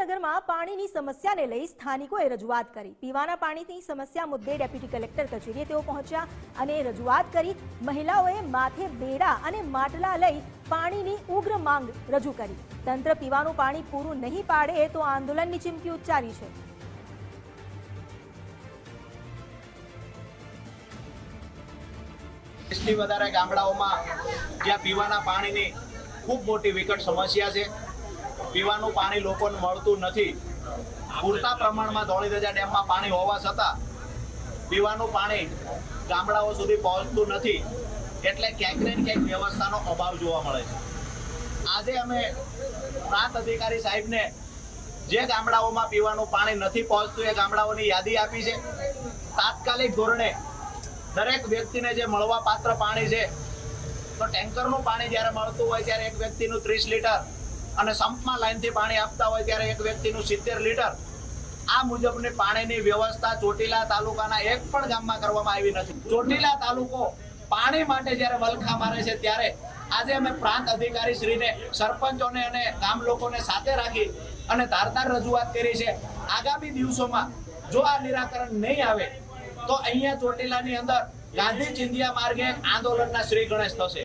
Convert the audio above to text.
સુરેન્દ્રનગરમાં પાણીની સમસ્યાને લઈ સ્થાનિકોએ રજૂઆત કરી. પીવાના પાણીની સમસ્યા મુદ્દે ડેપ્યુટી કલેક્ટર કચેરીએ તેઓ પહોંચ્યા અને રજૂઆત કરી. મહિલાઓએ માથે બેડા અને માટલા લઈ પાણીની ઉગ્ર માંગ રજૂ કરી. તંત્ર પીવાનું પાણી પૂરું નહીં પાડે તો આંદોલનની ચીમકી ઉચ્ચારી છે. વધારે ગામડાઓમાં જ્યાં પીવાના પાણીની ખૂબ મોટી વિકટ સમસ્યા છે પીવાનું પાણી લોકોને મળતું નથી. પૂરતા પ્રમાણમાં ધોળીધજા ડેમમાં પાણી હોવા છતાં પીવાનું પાણી ગામડાઓ સુધી પહોંચતું નથી. એટલે ક્યાંક ને ક્યાંક વ્યવસ્થાનો અભાવ જોવા મળે છે. આજે અમે પ્રાંત અધિકારી સાહેબને જે ગામડાઓમાં પીવાનું પાણી નથી પહોંચતું એ ગામડાઓની યાદી આપી છે. તાત્કાલિક ધોરણે દરેક વ્યક્તિને જે મળવા પાત્ર પાણી છે, તો ટેન્કરનું પાણી જ્યારે મળતું હોય ત્યારે એક વ્યક્તિનું ત્રીસ લીટર અને સંપમાં લાઈનથી પાણી આપતા હોય ત્યારે એક વ્યક્તિનું સિત્તેર લીટર. આ મુજબની પાણીની વ્યવસ્થા ચોટીલા તાલુકાના એક પણ ગામમાં કરવામાં આવી નથી. ચોટીલા તાલુકો પાણી માટે જ્યારે વલખા મારે છે ત્યારે આજે અમે પ્રાંત અધિકારી શ્રીને, સરપંચોને અને ગામ લોકોને સાથે રાખી અને ધારદાર રજૂઆત કરી છે. આગામી દિવસોમાં જો આ નિરાકરણ નહીં આવે, તો અહીંયા ચોટીલાની અંદર ગાંધી ચિંધિયા માર્ગે આંદોલનના શ્રી ગણેશ થશે.